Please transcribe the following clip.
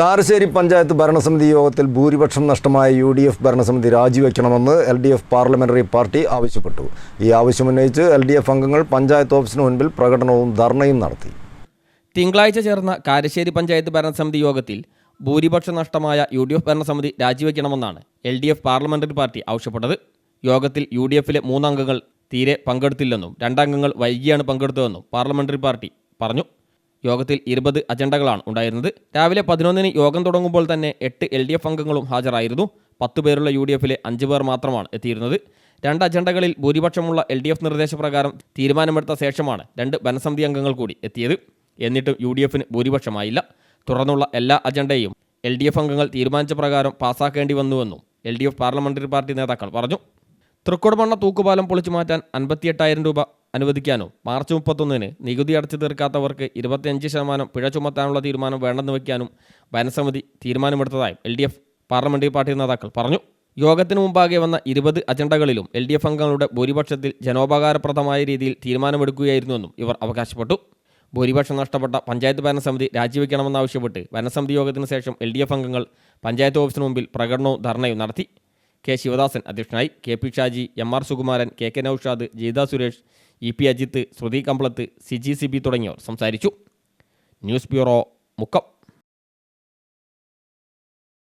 കാരശ്ശേരി പഞ്ചായത്ത് ഭരണസമിതി യോഗത്തിൽ ഭൂരിപക്ഷം നഷ്ടമായ യു ഡി എഫ് ഭരണസമിതി രാജിവെക്കണമെന്ന് L D F parliamentary party ആവശ്യപ്പെട്ടു. ഈ ആവശ്യമുന്നയിച്ച് എൽ ഡി എഫ് അംഗങ്ങൾ പഞ്ചായത്ത് ഓഫീസിന് മുൻപിൽ പ്രകടനവും ധർണയും നടത്തി. തിങ്കളാഴ്ച ചേർന്ന കാരശ്ശേരി പഞ്ചായത്ത് ഭരണസമിതി യോഗത്തിൽ ഭൂരിപക്ഷം നഷ്ടമായ യു ഡി എഫ് ഭരണസമിതി രാജിവെക്കണമെന്നാണ് L D F parliamentary party ആവശ്യപ്പെട്ടത്. യോഗത്തിൽ യു ഡി എഫിലെ മൂന്നംഗങ്ങൾ തീരെ പങ്കെടുത്തില്ലെന്നും രണ്ടംഗങ്ങൾ വൈകിയാണ് പങ്കെടുത്തതെന്നും പാർലമെന്ററി പാർട്ടി പറഞ്ഞു. യോഗത്തിൽ ഇരുപത് അജണ്ടകളാണ് ഉണ്ടായിരുന്നത്. രാവിലെ പതിനൊന്നിന് യോഗം തുടങ്ങുമ്പോൾ തന്നെ എട്ട് എൽ ഡി എഫ് അംഗങ്ങളും ഹാജരായിരുന്നു. പത്ത് പേരുള്ള യു ഡി എഫിലെ അഞ്ച് പേർ മാത്രമാണ് എത്തിയിരുന്നത്. രണ്ട് അജണ്ടകളിൽ ഭൂരിപക്ഷമുള്ള എൽ ഡി എഫ് നിർദ്ദേശപ്രകാരം തീരുമാനമെടുത്ത ശേഷമാണ് രണ്ട് ഭരണസമിതി അംഗങ്ങൾ കൂടി എത്തിയത്. എന്നിട്ടും യു ഡി എഫിന് ഭൂരിപക്ഷമായില്ല. തുടർന്നുള്ള എല്ലാ അജണ്ടയും എൽ ഡി എഫ് അംഗങ്ങൾ തീരുമാനിച്ച പ്രകാരം പാസ്സാക്കേണ്ടി വന്നുവെന്നും L D F parliamentary party നേതാക്കൾ പറഞ്ഞു. തൃക്കോടുമണ്ണ തൂക്കുപാലം പൊളിച്ചു മാറ്റാൻ അൻപത്തിയെട്ടായിരം രൂപ അനുവദിക്കാനോ മാർച്ച് മുപ്പത്തൊന്നിന് നികുതി അടച്ചു തീർക്കാത്തവർക്ക് ഇരുപത്തിയഞ്ച് ശതമാനം പിഴ ചുമത്താനുള്ള തീരുമാനം വേണ്ടെന്ന് വയ്ക്കാനും വനസമിതി തീരുമാനമെടുത്തതായും L D F parliamentary party നേതാക്കൾ പറഞ്ഞു. യോഗത്തിന് മുമ്പാകെ വന്ന ഇരുപത് അജണ്ടകളിലും എൽ ഡി എഫ് അംഗങ്ങളുടെ ഭൂരിപക്ഷത്തിൽ ജനോപകാരപ്രദമായ രീതിയിൽ തീരുമാനമെടുക്കുകയായിരുന്നുവെന്നും ഇവർ അവകാശപ്പെട്ടു. ഭൂരിപക്ഷം നഷ്ടപ്പെട്ട പഞ്ചായത്ത് ഭരണസമിതി രാജിവെക്കണമെന്നാവശ്യപ്പെട്ട് വനസമിതി യോഗത്തിന് ശേഷം എൽ ഡി എഫ് അംഗങ്ങൾ പഞ്ചായത്ത് ഓഫീസിന് മുമ്പിൽ പ്രകടനവും ധർണയും നടത്തി. കെ ശിവദാസൻ അധ്യക്ഷനായി K P Shaji M R Sukumaran K K Noushad Jeetha Suresh E P Ajith Sruthi Kambalath Siji Sibi തുടങ്ങിയവർ സംസാരിച്ചു. News bureau Mukkam.